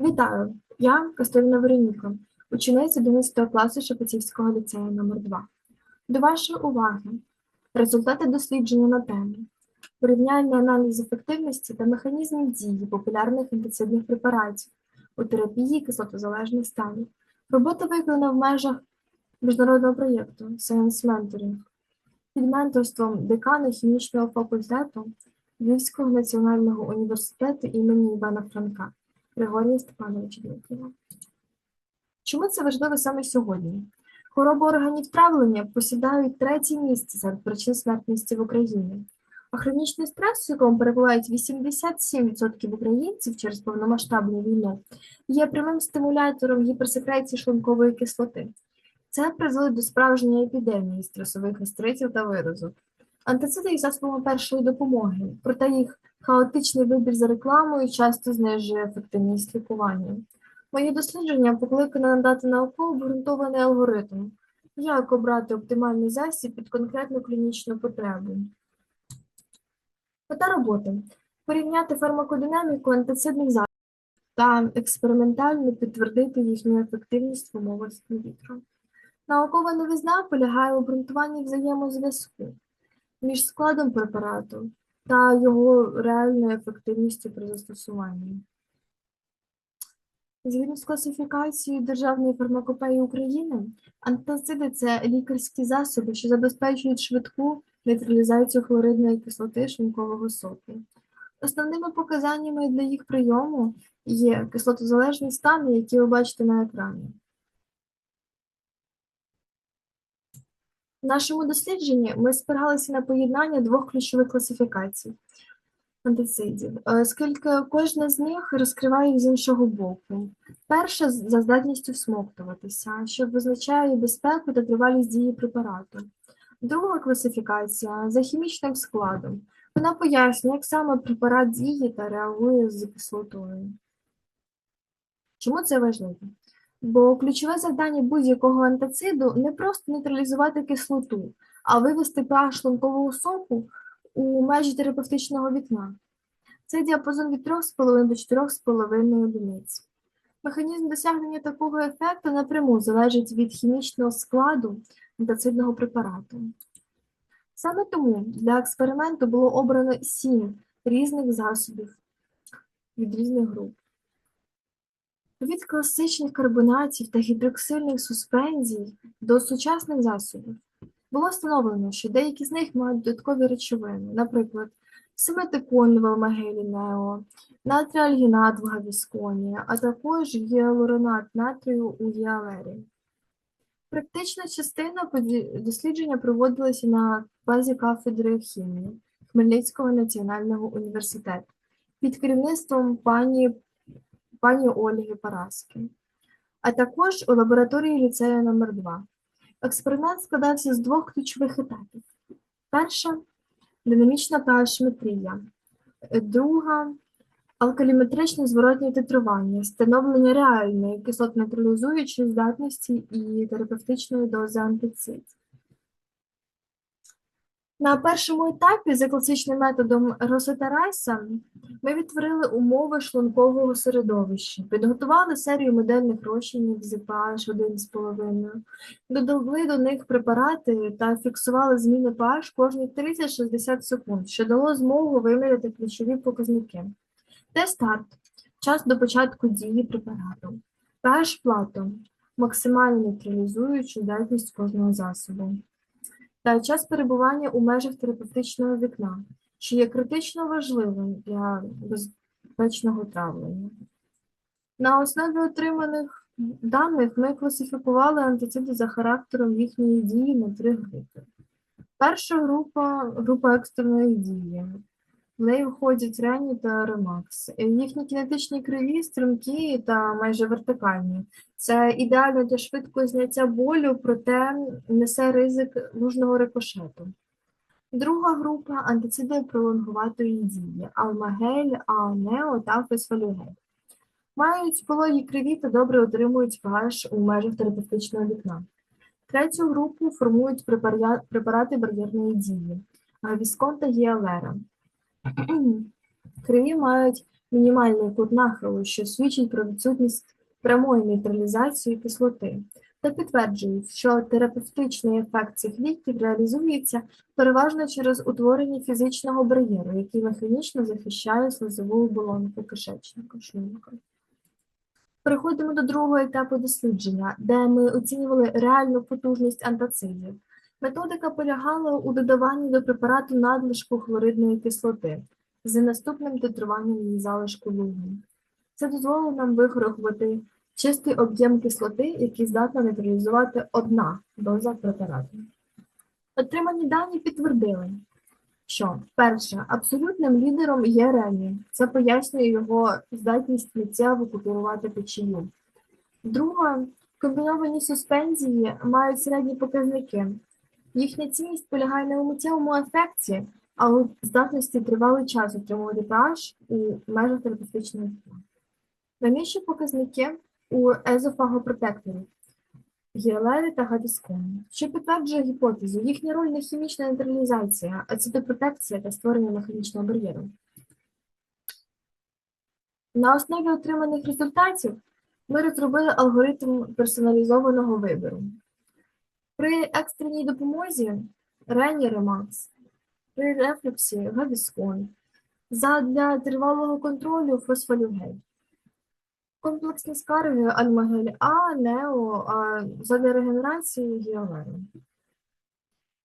Вітаю! Я Костеліна Вероніка, учениця 11 класу Шепетівського ліцею номер 2 До вашої уваги результати дослідження на тему порівняльний аналіз ефективності та механізмів дії популярних інтенсивних препаратів у терапії кислотозалежних станів. Робота виконана в межах міжнародного проєкту Science Mentoring під менторством декана хімічного факультету Львівського національного університету імені Івана Франка. Григорія Степановича Дмитріва. Чому це важливо саме сьогодні? Хвороби органів травлення посідають третє місце серед причин смертності в Україні, а хронічний стрес, у якому перебувають 87% українців через повномасштабну війну, є прямим стимулятором гіперсекреції шлункової кислоти. Це призводить до справжньої епідемії стресових гастритів та виразок. Антициди є засобами першої допомоги, проте їх Хаотичний вибір за рекламою часто знижує ефективність лікування. Моє дослідження покликане надати науково обґрунтований алгоритм, як обрати оптимальний засіб під конкретну клінічну потребу. Мета роботи порівняти фармакодинаміку антицидних засобів та експериментально підтвердити їхню ефективність в умовах інвітро. Наукова новизна полягає у обґрунтуванні взаємозв'язку між складом препарату та його реальною ефективністю при застосуванні. Згідно з класифікацією Державної фармакопеї України, антациди – це лікарські засоби, що забезпечують швидку нейтралізацію хлоридної кислоти шлункового соку. Основними показаннями для їх прийому є кислотозалежні стани, які ви бачите на екрані. В нашому дослідженні ми спиралися на поєднання двох ключових класифікацій антицидів, оскільки кожна з них розкриває з іншого боку. Перша за здатністю всмоктуватися, що визначає безпеку та тривалість дії препарату. Друга класифікація за хімічним складом. Вона пояснює, як саме препарат діє та реагує з кислотою. Чому це важливо? Бо ключове завдання будь-якого антациду не просто нейтралізувати кислоту, а вивести pH шлункового соку у межі терапевтичного вікна. Це діапазон від 3,5 до 4,5 одиниць. Механізм досягнення такого ефекту напряму залежить від хімічного складу антацидного препарату. Саме тому для експерименту було обрано 7 різних засобів від різних груп. Від класичних карбонатів та гідроксильних суспензій до сучасних засобів було встановлено, що деякі з них мають додаткові речовини, наприклад, симетикон в алмагелі нео, натріальгінат в гавісконі, а також гіалуронат натрію у гіалері. Практична частина дослідження проводилася на базі кафедри хімії Хмельницького національного університету під керівництвом пані пані Ольги Параски, а також у лабораторії ліцею номер 2 Експеримент складався з двох ключових етапів. Перша динамічна pH-метрія, друга алкаліметричне зворотнє титрування, встановлення реальної кислотно-нейтралізуючої здатності і терапевтичної дози антицидів. На першому етапі за класичним методом Росета-Райса ми відтворили умови шлункового середовища, підготували серію модельних розчинів з pH 1,5, додали до них препарати та фіксували зміни pH кожні 30-60 секунд, що дало змогу виміряти ключові показники. Те-старт час до початку дії препарату, pH плату максимально нейтралізуючу здатність кожного засобу та час перебування у межах терапевтичного вікна, що є критично важливим для безпечного травлення. На основі отриманих даних ми класифікували антициди за характером їхньої дії на три групи. Перша група група екстреної дії. В неї входять Рені та Ремакс. Їхні кінетичні криві, стрімкі та майже вертикальні. Це ідеально для швидкого зняття болю, проте несе ризик нужного рикошету. Друга група антициди пролонгуватої дії алмагель, аонео та фосфолюгель. Мають пологі криві та добре отримують pH у межах терапевтичного вікна. Третю групу формують препарати бар'єрної дії, віскон та гіалера. Криві мають мінімальний кут нахилу, що свідчить про відсутність прямої нейтралізації кислоти, та підтверджують, що терапевтичний ефект цих ліків реалізується переважно через утворення фізичного бар'єру, який механічно захищає слизову оболонку кишечника шлунка. Переходимо до другого етапу дослідження, де ми оцінювали реальну потужність антацидів. Методика полягала у додаванні до препарату надлишку хлоридної кислоти з наступним титруванням її залишку лугу. Це дозволило нам вирахувати чистий об'єм кислоти, який здатна нейтралізувати одна доза препарату. Отримані дані підтвердили, що перше, абсолютним лідером є рені. Це пояснює його здатність миттєво купірувати печію. Друге, комбіновані суспензії мають середні показники. Їхня цінність полягає не у миттєвому ефекті, а у здатності тривалий час отримувати pH у межах терапевтичного дня. Найнижчі показники у езофагопротекторів гіалери та гавіскони, що підтверджує гіпотезу, їхня роль не хімічна нейтралізація, а цитопротекція та створення механічного бар'єру. На основі отриманих результатів ми розробили алгоритм персоналізованого вибору. При екстреній допомозі Рені Ремакс, при рефлюксі Гавіскон, задля тривалого контролю фосфолюгель. Комплексні скарги Альмагель А, Нео, а задля регенерації гіалеру.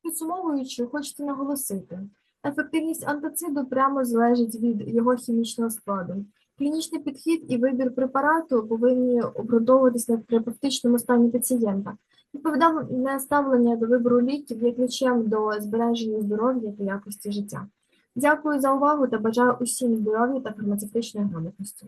Підсумовуючи, хочете наголосити, ефективність антациду прямо залежить від його хімічного складу. Клінічний підхід і вибір препарату повинні обґрунтовуватися на терапевтичному стані пацієнта. Відповідальне ставлення до вибору ліків є ключем до збереження здоров'я та якості життя. Дякую за увагу та бажаю усім здоров'я та фармацевтичної грамотності.